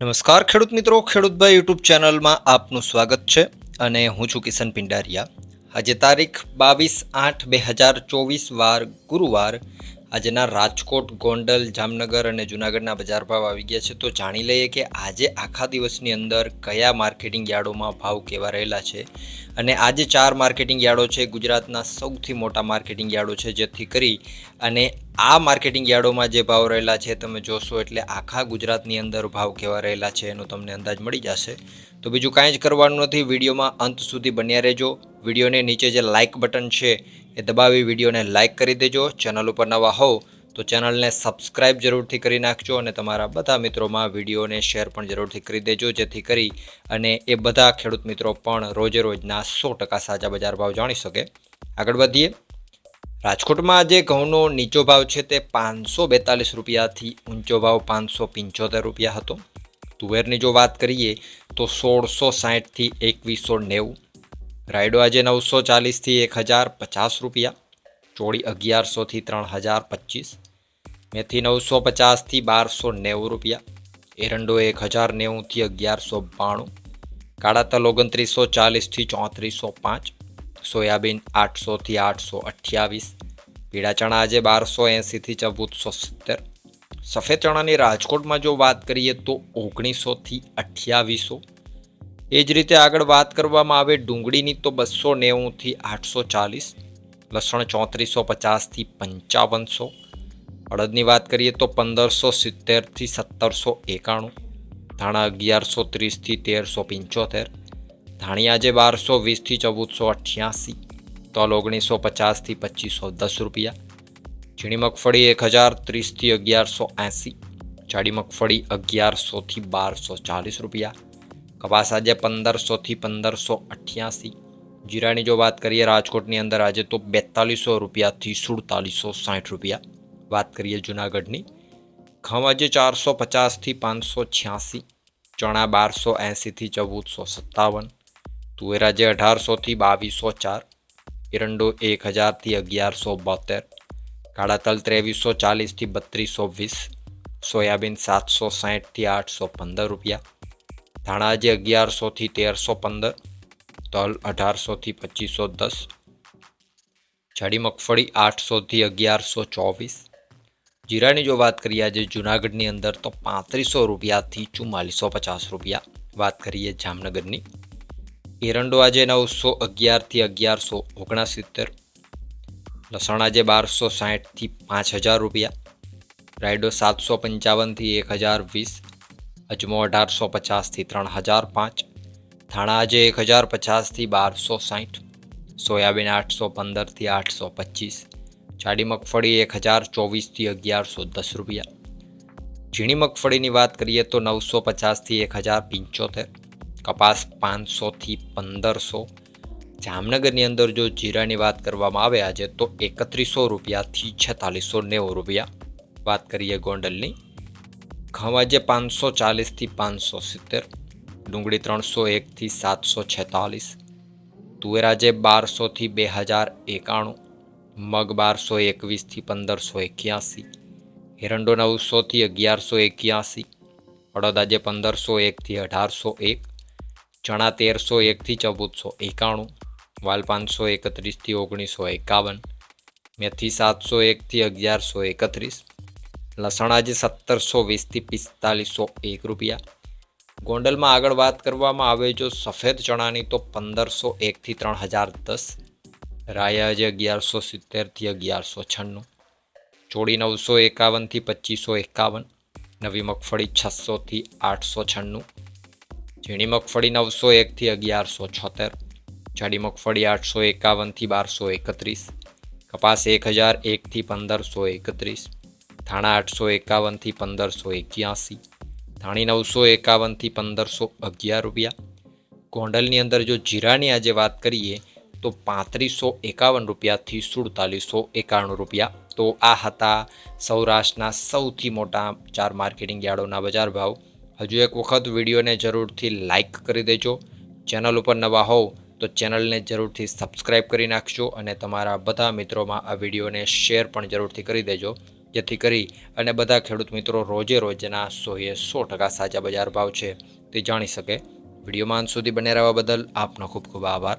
નમસ્કાર ખેડૂત મિત્રો ખેડૂતભાઈ યુટ્યુબ ચેનલમાં આપનું સ્વાગત છે અને હું છું કિશન પિંડારિયા. આજે તારીખ બાવીસ આઠ બે હજાર ચોવીસ વાર ગુરુવાર આજના રાજકોટ, ગોંડલ, જામનગર અને જૂનાગઢના બજાર ભાવ આવી ગયા છે. તો જાણી લઈએ કે આજે આખા દિવસની અંદર કયા માર્કેટિંગ યાર્ડોમાં ભાવ કેવા રહેલા છે? અને આજે ચાર માર્કેટિંગ યાર્ડો છે. ગુજરાતના સૌથી મોટા માર્કેટિંગ યાર્ડો છે જેથી કરી અને આ માર્કેટિંગ યાર્ડોમાં જે ભાવ રહેલા છે તમે જોશો એટલે આખા ગુજરાતની અંદર ભાવ કેવા રહેલા છે એનો તમને અંદાજ મળી જશે. તો બીજું કાંઈ જ કરવાનું નથી. વિડીયોમાં અંત સુધી બન્યા રહેજો. વિડીયોને નીચે જે લાઇક બટન છે એ દબાવી વિડીયોને લાઇક કરી દેજો. ચેનલ ઉપર નવા હોવ તો ચેનલને સબસ્ક્રાઇબ જરૂરથી કરી નાખજો અને તમારા બધા મિત્રોમાં વિડીયોને શેર પણ જરૂરથી કરી દેજો, જેથી કરી અને એ બધા ખેડૂત મિત્રો પણ રોજે રોજના સો ટકા સાચા બજાર ભાવ જાણી શકે. આગળ વધીએ. રાજકોટમાં આજે ઘઉંનો નીચો ભાવ છે તે પાંચસો બેતાલીસ રૂપિયાથી ઊંચો ભાવ પાંચસો પંચોતેર રૂપિયા હતો. તુવેરની જો વાત કરીએ તો સોળસો સાહીઠથી એકવીસો નેવું રાયડો આજે નવસો ચાલીસથી એક હજાર પચાસ રૂપિયા. ચોળી અગિયારસોથી ત્રણ હજાર પચીસ. મેથી નવસો પચાસથી બારસો નેવું રૂપિયા. એરંડો એક હજાર નેવુંથી અગિયારસો બાણું. કાળા તલ ઓગણત્રીસો ચાલીસથી ચોત્રીસો પાંચ. સોયાબીન આઠસોથી આઠસો અઠ્યાવીસ. પીળા ચણા આજે બારસો એંસીથી ચૌદસો સિત્તેર. સફેદ ચણાની રાજકોટમાં જો વાત કરીએ તો ઓગણીસોથી અઠ્યાવીસો. એ જ રીતે આગળ વાત કરવામાં આવે ડુંગળીની તો બસો નેવુંથી આઠસો ચાલીસ, લસણ ચોત્રીસો પચાસથી પંચાવનસો અડદની વાત કરીએ તો પંદરસો સિત્તેરથી સત્તરસો એકાણું, ધાણા અગિયારસો ત્રીસથી તેરસો પંચોતેર, ધાણિયા જે બારસો વીસથી ચૌદસો અઠ્યાસી, તલ ઓગણીસો પચાસથી પચીસો દસ રૂપિયા, ઝીણી મગફળી એક હજાર ત્રીસથી અગિયારસો એંસી, જાડી મગફળી અગિયારસોથી બારસો ચાલીસ રૂપિયા કપાસ આજે પંદરસોથી પંદરસો અઠ્યાસી. જીરાની જો વાત કરીએ રાજકોટની અંદર આજે તો બેતાલીસો રૂપિયાથી સુડતાલીસો સાઠ રૂપિયા. વાત કરીએ જુનાગઢની. ઘઉં આજે ચારસો પચાસથી પાંચસો છ્યાસી. ચણા બારસો એંસીથી ચૌદસો સત્તાવન. તુવેર આજે અઢારસોથી બાવીસો ચાર. એરંડો એક હજારથી અગિયારસો બોતેર. કાળા તલ ત્રેવીસો ચાલીસથી બત્રીસો વીસ. સોયાબીન સાતસો સાહીઠથી આઠસો પંદર રૂપિયા. ધાણા જે અગિયારસોથી તેરસો પંદર તલ અઢારસોથી પચીસો દસ જાડી મગફળી આઠસોથી અગિયારસો ચોવીસ જીરાની જો વાત કરીએ આજે જુનાગઢની અંદર તો પાંત્રીસો રૂપિયાથી ચુમ્માલીસો પચાસ રૂપિયા વાત કરીએ જામનગરની. એરંડો આજે નવસો અગિયારથી અગિયારસો ઓગણસિત્તેર લસણ આજે બારસો સાહીઠથી પાંચ હજાર રૂપિયા, રાયડો સાતસો પંચાવનથી એક હજાર વીસ અજમો અઢારસો પચાસથી ત્રણ હજાર પાંચ, ધાણા આજે એક હજાર પચાસથી બારસો સાહીઠ સોયાબીન આઠસો પંદરથી આઠસો પચીસ, જાડી મગફળી એક હજાર ચોવીસથી અગિયારસો દસ રૂપિયા. ઝીણી મગફળીની વાત કરીએ તો નવસો પચાસથી એક હજાર પંચોતેર, કપાસ પાંચસોથી પંદરસો, જામનગરની અંદર જો જીરાની વાત કરવામાં આવે આજે તો એકત્રીસો રૂપિયાથી છેતાલીસો નેવું રૂપિયા. વાત કરીએ ગોંડલની. આજે પાંચસો ચાલીસથી પાંચસો સિત્તેર, ડુંગળી ત્રણસો એકથી સાતસો છેતાલીસ તુવેરાજે બારસોથી બે હજાર એકાણું, મગ બારસો એકવીસથી પંદરસો એક્યાસી હિરંડો નવસોથી અગિયારસો એક્યાસી, અડદ આજે પંદરસો એકથી અઢારસો એક, ચણા તેરસો એકથી ચૌદસો એકાણું, વાલ પાંચસો એકત્રીસથી ઓગણીસો એકાવન, મેથી સાતસો એકથી અગિયારસો એકત્રીસ લસણ આજે સત્તરસો વીસથી પિસ્તાલીસો એક રૂપિયા. ગોંડલમાં આગળ વાત કરવામાં આવે જો સફેદ ચણાની તો પંદરસો એકથી ત્રણ હજાર દસ રાયા આજે અગિયારસો સિત્તેરથી અગિયારસો છન્નું, ચોળી નવસો એકાવનથી પચીસો એકાવન, નવી મગફળી છસોથી આઠસો છન્નું, ઝીણી મગફળી નવસો એકથી અગિયારસો છોતેર, જાડી મગફળી આઠસો એકાવનથી બારસો એકત્રીસ, કપાસ એક હજાર એકથી પંદરસો એકત્રીસ ધાણા આઠસો એકાવનથી પંદરસો એક્યાસી, ધાણી નવસો એકાવનથી પંદરસો અગિયાર રૂપિયા. ગોંડલની અંદર જો જીરાની આજે વાત કરીએ, તો પાંત્રીસો એકાવન રૂપિયાથી સુડતાલીસો એકાણું રૂપિયા. તો આ હતા સૌરાષ્ટ્રના સૌથી મોટા ચાર માર્કેટિંગ યાર્ડોના બજાર ભાવ. હજુ એક વખત વિડીયોને જરૂરથી લાઇક કરી દેજો. ચેનલ ઉપર નવા હોવ તો ચેનલને જરૂરથી સબસ્ક્રાઇબ કરી નાખજો અને તમારા બધા મિત્રોમાં આ વિડીયોને શેર પણ જરૂરથી કરી દેજો. જેથી કરી અને બધા ખેડૂત મિત્રો રોજે રોજના સોએ સો ટકા સાચા બજાર ભાવ છે તે જાણી શકે. વિડીયોમાં અંત સુધી બને રહેવા બદલ આપનો ખૂબ ખૂબ આભાર.